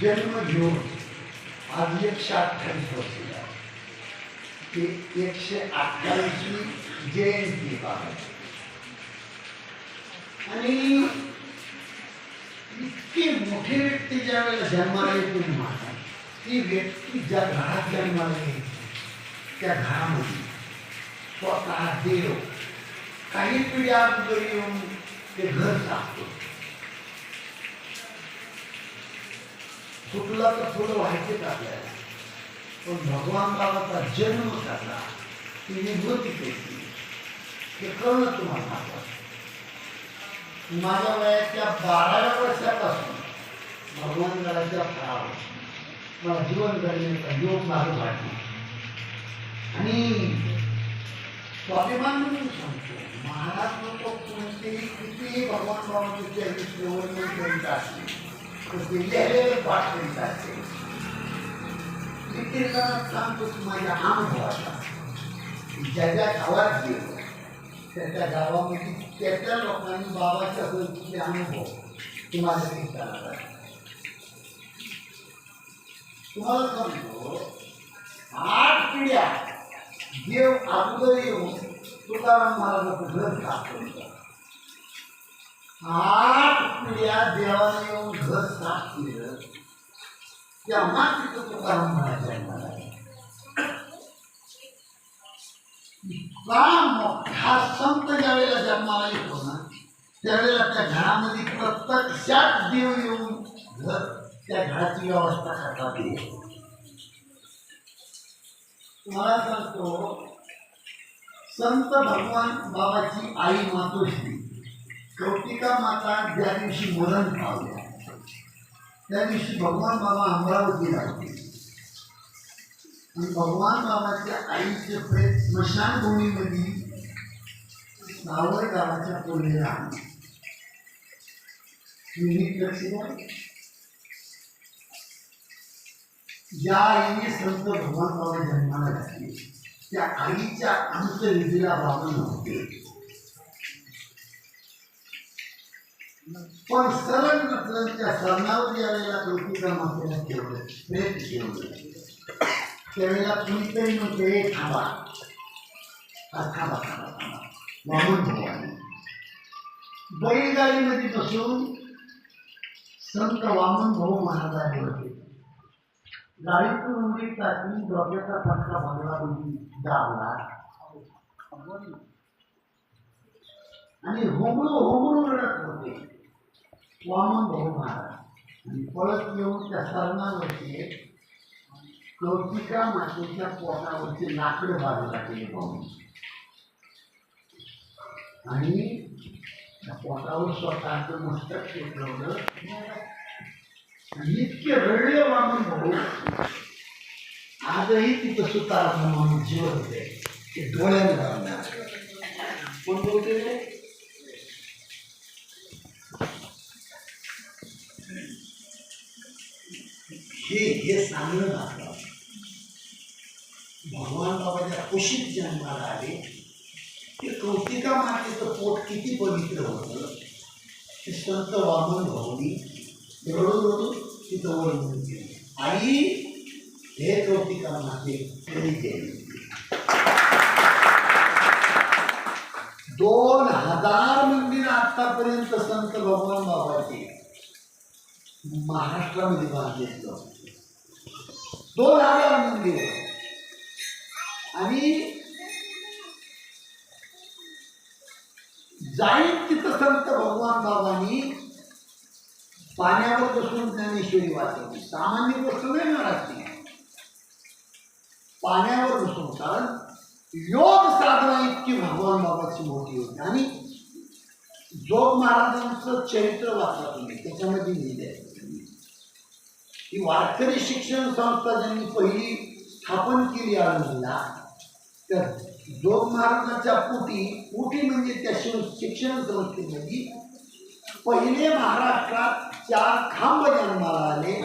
जन्म घेऊन आज एकशे अठ्ठावीस वर्ष ते एकशे अठ्ठावीसवी जयंती आणि इतकी मोठी व्यक्ती ज्या वेळेला जन्माला येते माझा ती व्यक्ती ज्या घरात जन्माला येते त्या घरामध्ये स्वतः देव काही पिढ्या अगोदर येऊन ते घर टाकतो फुटला तर फुलं व्हायचेच आपल्याला पण भगवान बाबाचा जन्म झाला ती विभूती केली. हे कळलं तुम्हाला? माझ्या वयाच्या बाराव्या वर्षापासून भगवान गडाच्या फळावर मला जीवन करण्याचा योग मार्ग वाटला आणि स्वाभिमान म्हणून सांगतो महाराज लोक कोणतेही कितीही भगवान बाबाचे जयंती वर्णन करीत तर ते लिहिलेले पाठ करीत असते मी कीर्तनात सांगतो की अनुभवाचा ज्या ज्या गावात गेलो त्या त्या गावामध्ये त्या लोकांनी बाबाच्या गोष्टीचे अनुभव तुम्हाला कीर्तनात तुम्हाला सांगतो आठ पिढ्या देव अगोदर येऊन तुकाराम महाराजाचं घर साफ आठ पिढ्या देवाने येऊन घर साफ केलं तेव्हा तिथं तुकाराम महाराज इतका मोठा संत ज्यावेळेला जन्माला येतो ना त्यावेळेला त्या घरामध्ये प्रत्यक्षात देव येऊन घर त्या घराची व्यवस्था करतात. येईल तुम्हाला सांगतो संत भगवान बाबाची आई मातोश्री. कौतिका माता ज्या दिवशी मरण पावल्या त्या दिवशी भगवान बाबा अमरावतीला होते आणि भगवान बाबाच्या आईचे प्रेत स्मशानभूमीमध्ये सावर गावाच्या पोलेला ज्या आईने संत भगवान बाबा जन्माला घातले. त्या आईच्या अंतविधीला बाबा नव्हते. पण सरळ म्हटलं त्या सरणावर ज्या वेळेला कौतिका मातेला ठेवलं प्रेत ठेवलं त्यावेळेला कुणीतरी म्हणते "ए, थांबा थांबा थांबा थांबा वामन भगवान बैलगाडीमध्ये बसून संत वामन भाऊ महाराजांनी होते गाडीतून उडी टाकून डोक्याचा फटका भरला उडी दाबला आणि होमळू होमळू रडत होते वामन भाऊ महाराज आणि पळत येऊन त्या सरणावरती कौतिका मातेच्या पोटावरचे लाकडं बाजूला केले पाहून आणि त्या पोटावर स्वतःचं मस्तक टेकवलं आणि इतके रडले वामन भाऊ आजही तिथं सुतारा म्हणून जीवन होते. ते डोळ्याने पण कोण बोलते हे हे सांगणं लागलं भगवान बाबाच्या कुशीत जन्माला आले. ते कौतिका मातेचं पोट किती पवित्र होतं ते संत वामन भाऊनी रडून रडून तिथं वर्णन केलं आई हे कौतिका माते तरी केली दोन हजार मंदिर आतापर्यंत संत भगवान बाबाचे महाराष्ट्रामध्ये बांधलेत दोन हजार मंदिर म्हणजे. आणि जाईन तिथं संत भगवान बाबांनी पाण्यावर बसून ज्ञानेश्वरी वाचवली. सामान्य गोष्ट नाही महाराजची पाण्यावर बसून कारण योग साधना इतकी भगवान बाबाची मोठी होती. आणि जोग महाराजांचं चरित्र वाचलं तुम्ही त्याच्यामध्ये लिहिले ही वारकरी शिक्षण संस्था ज्यांनी पहिली स्थापन केली आळंदीला तर जोग महाराजांच्या पोटी पोटी म्हणजे त्या शिव शिक्षण संस्थेमध्ये पहिले महाराष्ट्रात चार खांब जन्माला आले.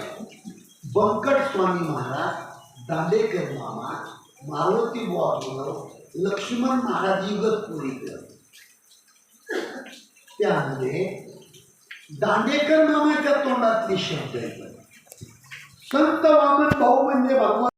बंकट स्वामी महाराज दांडेकर मामा मारुती बुवा लक्ष्मण महाराज इगतपुरीकर. त्यामध्ये दांडेकर मामाच्या तोंडातले शब्द आहेत. संत वामन भाऊ म्हणजे भगवान.